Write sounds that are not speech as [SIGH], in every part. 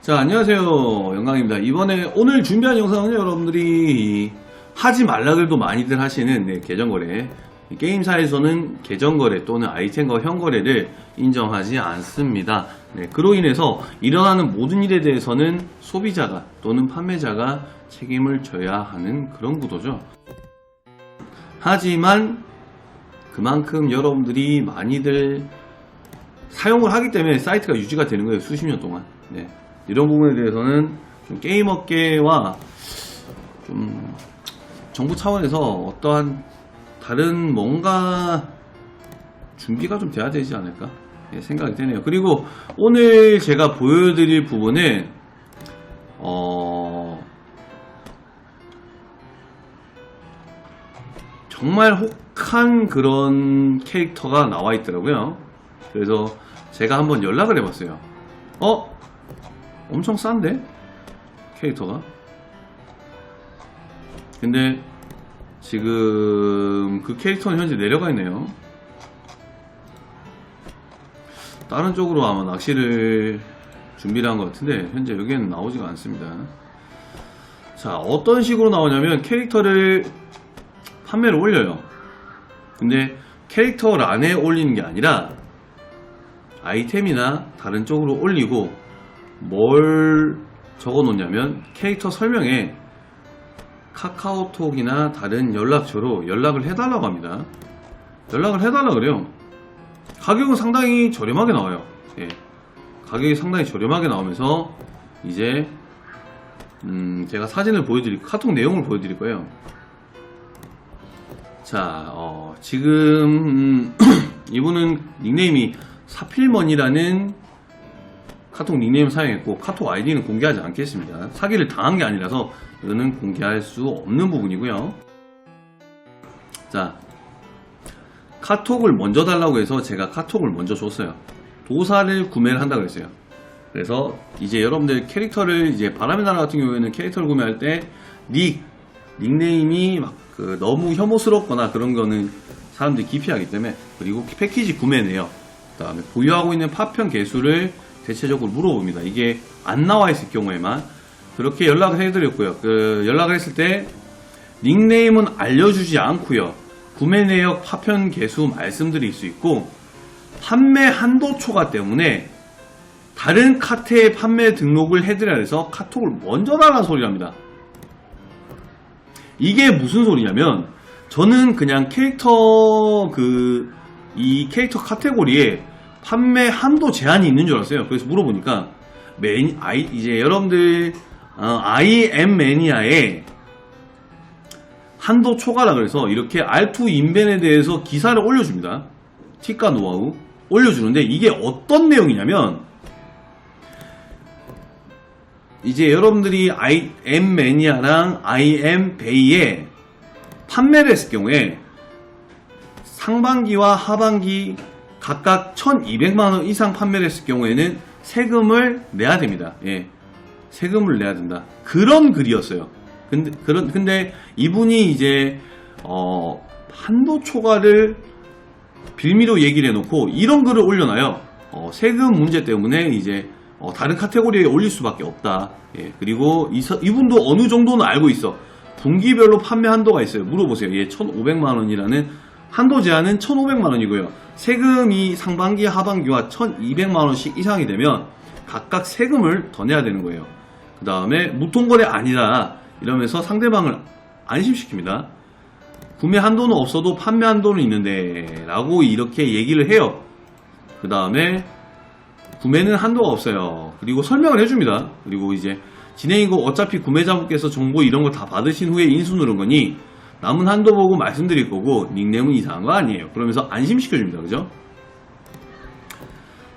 자, 안녕하세요. 영광입니다. 이번에 오늘 준비한 영상은 여러분들이 하지 말라 그래도 많이들 하시는 네, 계정거래. 게임사에서는 계정거래 또는 아이템과 현거래를 인정하지 않습니다. 네, 그로 인해서 일어나는 모든 일에 대해서는 소비자가 또는 판매자가 책임을 져야 하는 그런 구도죠. 하지만 그만큼 여러분들이 많이들 사용을 하기 때문에 사이트가 유지가 되는 거예요. 수십 년 동안. 네. 이런 부분에 대해서는 좀 게임 업계와 좀 정부 차원에서 어떠한 다른 뭔가 준비가 좀 돼야 되지 않을까 예, 생각이 되네요. 그리고 오늘 제가 보여드릴 부분은 어 정말 혹한 그런 캐릭터가 나와 있더라고요. 그래서 제가 한번 연락을 해봤어요. 어? 엄청 싼데? 캐릭터가? 근데 지금 그 캐릭터는 현재 내려가 있네요. 다른 쪽으로 아마 낚시를 준비를 한 것 같은데 현재 여기에는 나오지가 않습니다. 자 어떤 식으로 나오냐면 캐릭터를 판매를 올려요. 근데 캐릭터 란에 올리는 게 아니라 아이템이나 다른 쪽으로 올리고 뭘 적어 놓냐면 캐릭터 설명에 카카오톡이나 다른 연락처로 연락을 해달라고 합니다. 연락을 해달라 그래요. 가격은 상당히 저렴하게 나와요. 예. 가격이 상당히 저렴하게 나오면서 이제 음, 제가 사진을 보여드릴 카톡 내용을 보여드릴 거예요. 자, 어, 지금 음, [CLEARS THROAT] 이분은 닉네임이 사필먼이라는 카톡 닉네임 사용했고 카톡 아이디는 공개하지 않겠습니다. 사기를 당한 게 아니라서 이거는 공개할 수 없는 부분이고요. 자, 카톡을 먼저 달라고 해서 제가 카톡을 먼저 줬어요. 도사를 구매를 한다고 했어요. 그래서 이제 여러분들 캐릭터를 이제 바람의 나라 같은 경우에는 캐릭터를 구매할 때 닉, 닉네임이 막 그 너무 혐오스럽거나 그런 거는 사람들이 기피하기 때문에 그리고 패키지 구매네요. 그 다음에 보유하고 있는 파편 개수를 대체적으로 물어봅니다. 이게 안 나와 있을 경우에만 그렇게 연락을 해드렸고요. 그 연락을 했을 때 닉네임은 알려주지 않고요. 구매 내역 파편 개수 말씀드릴 수 있고 판매 한도 초과 때문에 다른 카테에 판매 등록을 해드려야 해서 카톡을 먼저 달라는 소리랍니다. 이게 무슨 소리냐면 저는 그냥 캐릭터 그 이 캐릭터 카테고리에 판매 한도 제한이 있는 줄 알았어요. 그래서 물어보니까 매니 아이 이제 여러분들 어, IM 매니아에 한도 초과라 그래서 이렇게 R2 인벤에 대해서 기사를 올려줍니다. 티카 노하우 올려주는데 이게 어떤 내용이냐면 이제 여러분들이 IM 매니아랑 IM 베이에 판매를 했을 경우에 상반기와 하반기 각각 1200만원 이상 판매를 했을 경우에는 세금을 내야 됩니다. 예. 세금을 내야 된다. 그런 글이었어요. 근데, 그런, 근데 이분이 이제, 어, 한도 초과를 빌미로 얘기를 해놓고 이런 글을 올려놔요. 어, 세금 문제 때문에 이제 어, 다른 카테고리에 올릴 수밖에 없다. 예, 그리고 이, 서- 이분도 어느 정도는 알고 있어. 분기별로 판매 한도가 있어요. 물어보세요. 얘 1,500만 원이라는 한도 제한은 1,500만 원이고요. 세금이 상반기, 하반기와 1,200만 원씩 이상이 되면 각각 세금을 더 내야 되는 거예요. 그 다음에 무통거래 아니다 이러면서 상대방을 안심시킵니다. 구매 한도는 없어도 판매 한도는 있는데 라고 이렇게 얘기를 해요. 그 다음에 구매는 한도가 없어요. 그리고 설명을 해줍니다. 그리고 이제 진행이고 어차피 구매자분께서 정보 이런 거 다 받으신 후에 인수 누른 거니 남은 한도 보고 말씀드릴 거고 닉네임은 이상한 거 아니에요. 그러면서 안심시켜줍니다. 그죠?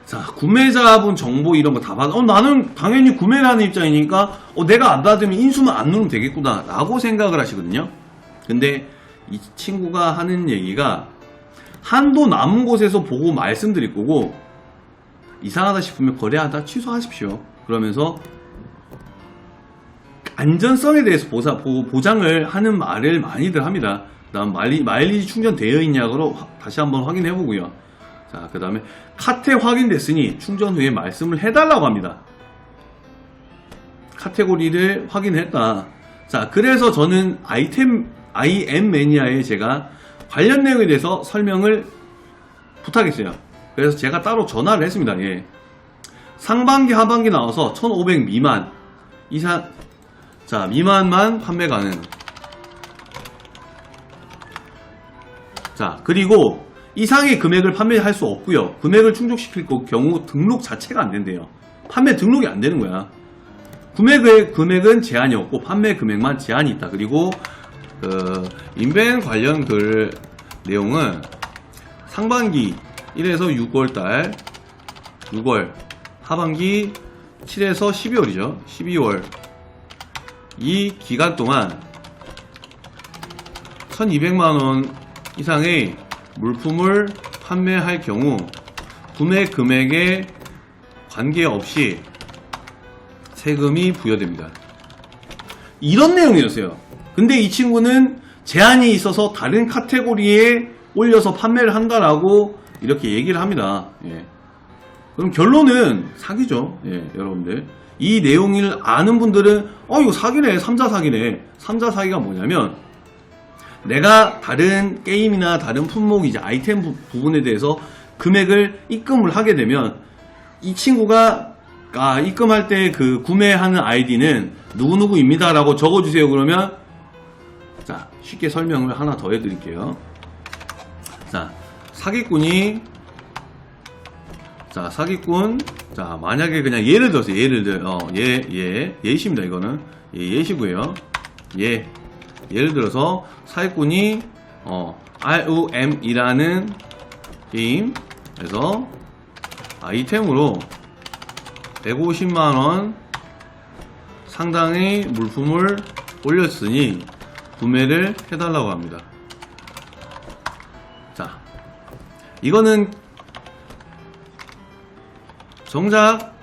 자, 구매자분 정보 이런 거 다 받아. 어, 나는 당연히 구매를 하는 입장이니까 어, 내가 안 받으면 인수만 안 누르면 되겠구나. 라고 생각을 하시거든요. 근데 이 친구가 하는 얘기가 한도 남은 곳에서 보고 말씀드릴 거고 이상하다 싶으면 거래하다 취소하십시오. 그러면서 안전성에 대해서 보사, 보, 보장을 하는 말을 많이들 합니다. 그다음 마일리, 마일리지 충전되어 있냐고 다시 한번 확인해 보고요. 자, 그 다음에 카테 확인됐으니 충전 후에 말씀을 해달라고 합니다. 카테고리를 확인했다. 자, 그래서 저는 아이템, IM 매니아에 제가 관련 내용에 대해서 설명을 부탁했어요. 그래서 제가 따로 전화를 했습니다. 예. 상반기, 하반기 나와서 1500 미만 이상, 자, 미만만 판매 가능. 자, 그리고 이상의 금액을 판매할 수 없고요. 금액을 충족시킬 거- 경우 등록 자체가 안 된대요. 판매 등록이 안 되는 거야. 구매의 금액은 제한이 없고 판매 금액만 제한이 있다. 그리고 그 인벤 관련 글 내용은 상반기 1에서 6월 달 6월 하반기 7에서 12월이죠. 12월 이 기간 동안 1200만 원 이상의 물품을 판매할 경우 구매 금액에 관계없이 세금이 부여됩니다. 이런 내용이었어요. 근데 이 친구는 제한이 있어서 다른 카테고리에 올려서 판매를 한다라고 이렇게 얘기를 합니다. 예. 그럼 결론은 사기죠. 예, 여러분들. 이 내용을 아는 분들은 어 이거 사기네. 삼자 사기네. 삼자 사기가 뭐냐면 내가 다른 게임이나 다른 품목 이제 아이템 부, 부분에 대해서 금액을 입금을 하게 되면 이 친구가 아, 입금할 때 그 구매하는 아이디는 누구누구입니다 라고 적어주세요. 그러면 자 쉽게 설명을 하나 더 해드릴게요. 자 사기꾼이 자 사기꾼. 자 만약에 그냥 예를 들어서 예를 들어 어, 예예. 예시입니다 이거는. 예, 예시고요. 예. 예를 들어서 사기꾼이 어, ROM이라는 게임에서 아이템으로 150만원 상당의 물품을 올렸으니 구매를 해달라고 합니다. 자, 이거는 정작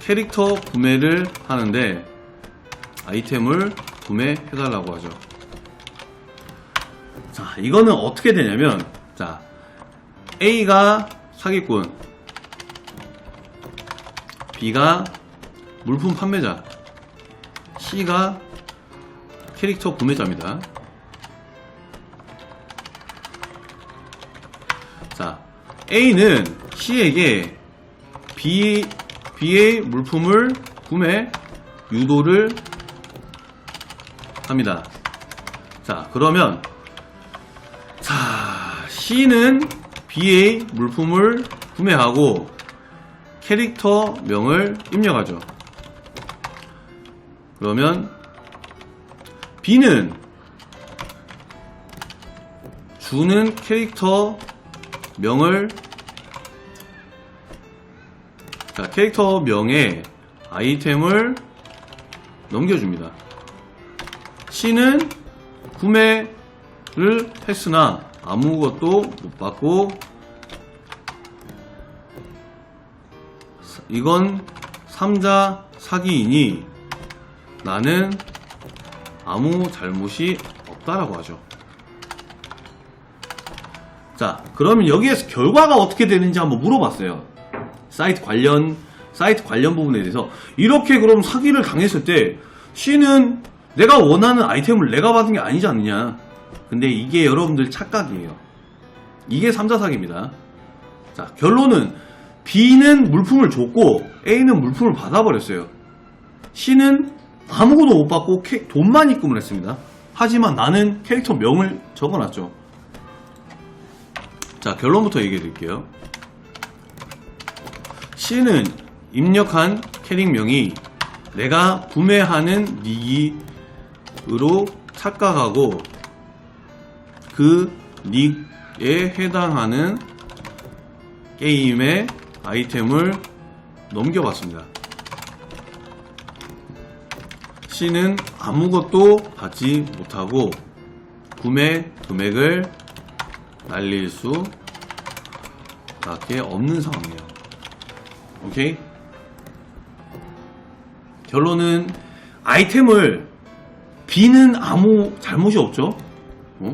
캐릭터 구매를 하는데 아이템을 구매해달라고 하죠. 자, 이거는 어떻게 되냐면, 자, A가 사기꾼, B가 물품 판매자, C가 캐릭터 구매자입니다. 자, A는 C에게 B, B의 물품을 구매 유도를 합니다. 자, 그러면 자, C는 B의 물품을 구매하고 캐릭터 명을 입력하죠. 그러면 B는 주는 캐릭터 명을 자, 캐릭터 명에 아이템을 넘겨줍니다. C는 구매를 했으나 아무것도 못 받고 이건 삼자 사기이니 나는 아무 잘못이 없다라고 하죠. 자, 그러면 여기에서 결과가 어떻게 되는지 한번 물어봤어요. 사이트 관련, 사이트 관련 부분에 대해서. 이렇게 그럼 사기를 당했을 때, C는 내가 원하는 아이템을 내가 받은 게 아니지 않느냐. 근데 이게 여러분들 착각이에요. 이게 삼자 사기입니다. 자, 결론은 B는 물품을 줬고 A는 물품을 받아버렸어요. C는 아무것도 못 받고 캐- 돈만 입금을 했습니다. 하지만 나는 캐릭터 명을 적어놨죠. 자, 결론부터 얘기해 드릴게요. C는 입력한 캐릭명이 내가 구매하는 닉으로 착각하고 그 닉에 해당하는 게임의 아이템을 넘겨봤습니다. C는 아무것도 받지 못하고 구매 금액을 날릴 수 밖에 없는 상황이에요. 오케이? 결론은 아이템을 B는 아무 잘못이 없죠. 어?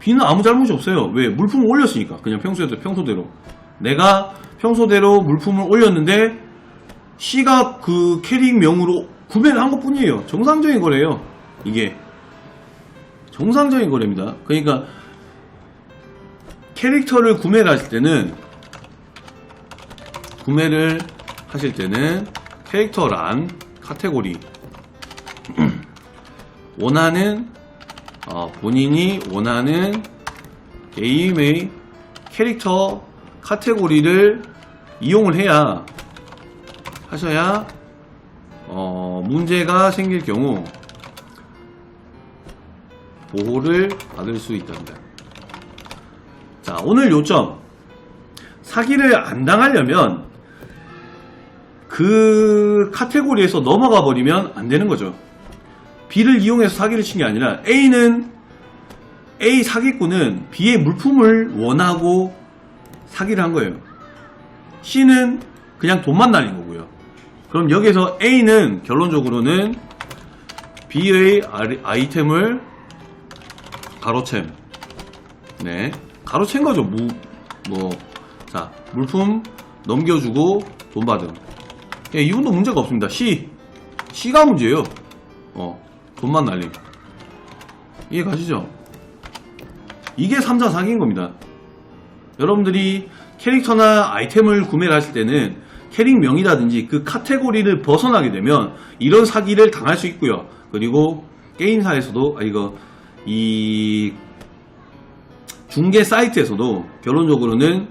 B는 아무 잘못이 없어요. 왜? 물품을 올렸으니까. 그냥 평소에도 평소대로. 내가 평소대로 물품을 올렸는데 C가 그 캐릭명으로 구매를 한 것 뿐이에요. 정상적인 거래요. 이게. 정상적인 거래입니다. 그러니까 캐릭터를 구매를 하실 때는 구매를 하실 때는 캐릭터란 카테고리 [CLEARS THROAT] 원하는 어, 본인이 원하는 게임의 캐릭터 카테고리를 이용을 해야 하셔야 어, 문제가 생길 경우 보호를 받을 수 있답니다. 자, 오늘 요점. 사기를 안 당하려면 그 카테고리에서 넘어가 버리면 안 되는 거죠. B를 이용해서 사기를 친 게 아니라 A는 A 사기꾼은 B의 물품을 원하고 사기를 한 거예요. C는 그냥 돈만 날린 거고요. 그럼 여기서 A는 결론적으로는 B의 아이템을 가로챔. 네. 가로챈 거죠. 무, 뭐, 자, 물품 넘겨주고 돈 받음. 예, 이분도 문제가 없습니다. C. C가 문제예요. 어, 돈만 날림. 이해 가시죠? 이게 3자 사기인 겁니다. 여러분들이 캐릭터나 아이템을 구매를 하실 때는 캐릭명이라든지 그 카테고리를 벗어나게 되면 이런 사기를 당할 수 있고요. 그리고 게임사에서도, 아, 이거, 이 중개 사이트에서도 결론적으로는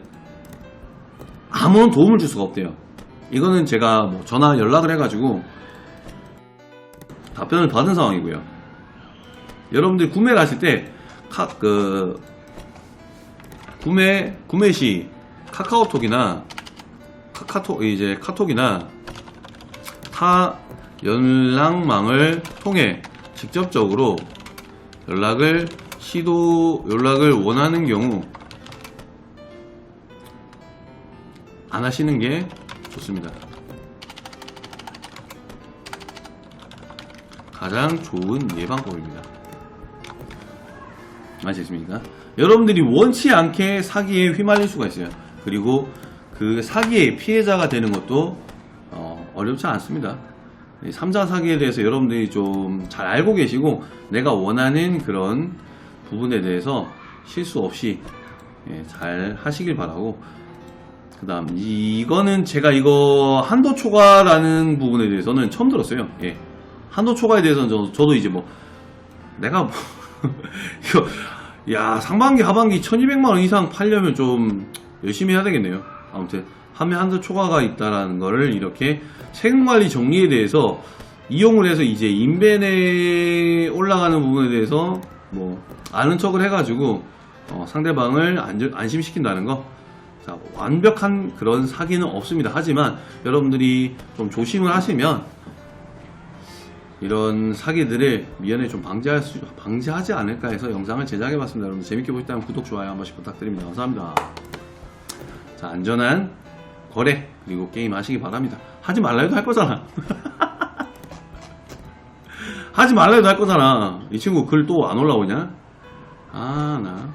아무런 도움을 줄 수가 없대요. 이거는 제가 뭐 전화 연락을 해가지고 답변을 받은 상황이고요. 여러분들 구매를 하실 때, 카, 그, 구매, 구매 시 카카오톡이나 카카톡, 이제 카톡이나 타 연락망을 통해 직접적으로 연락을 시도 연락을 원하는 경우 안 하시는 게 좋습니다. 가장 좋은 예방법입니다. 아시겠습니까? 여러분들이 원치 않게 사기에 휘말릴 수가 있어요. 그리고 그 사기의 피해자가 되는 것도 어, 어렵지 않습니다. 3자 사기에 대해서 여러분들이 좀 잘 알고 계시고 내가 원하는 그런 부분에 대해서 실수 없이 예, 잘 하시길 바라고 그 다음 이거는 제가 이거 한도 초과라는 부분에 대해서는 처음 들었어요. 예. 한도 초과에 대해서는 저, 저도 이제 뭐 내가 뭐 [LAUGHS] 이거 야 상반기 하반기 1200만 원 이상 팔려면 좀 열심히 해야 되겠네요. 아무튼 판매 한도 초과가 있다라는 거를 이렇게 세금 관리 정리에 대해서 이용을 해서 이제 인벤에 올라가는 부분에 대해서 뭐 아는 척을 해가지고 어, 상대방을 안전, 안심시킨다는 거. 자, 완벽한 그런 사기는 없습니다. 하지만 여러분들이 좀 조심을 하시면 이런 사기들을 미연에 좀 방지할 수, 방지하지 않을까 해서 영상을 제작해 봤습니다. 여러분 재밌게 보셨다면 구독, 좋아요 한 번씩 부탁드립니다. 감사합니다. 자, 안전한 거래, 그리고 게임 하시기 바랍니다. 하지 말라 해도 할 거잖아. [LAUGHS] 하지 말라 해도 할 거잖아. 이 친구 글 또 안 올라오냐? 아, 나.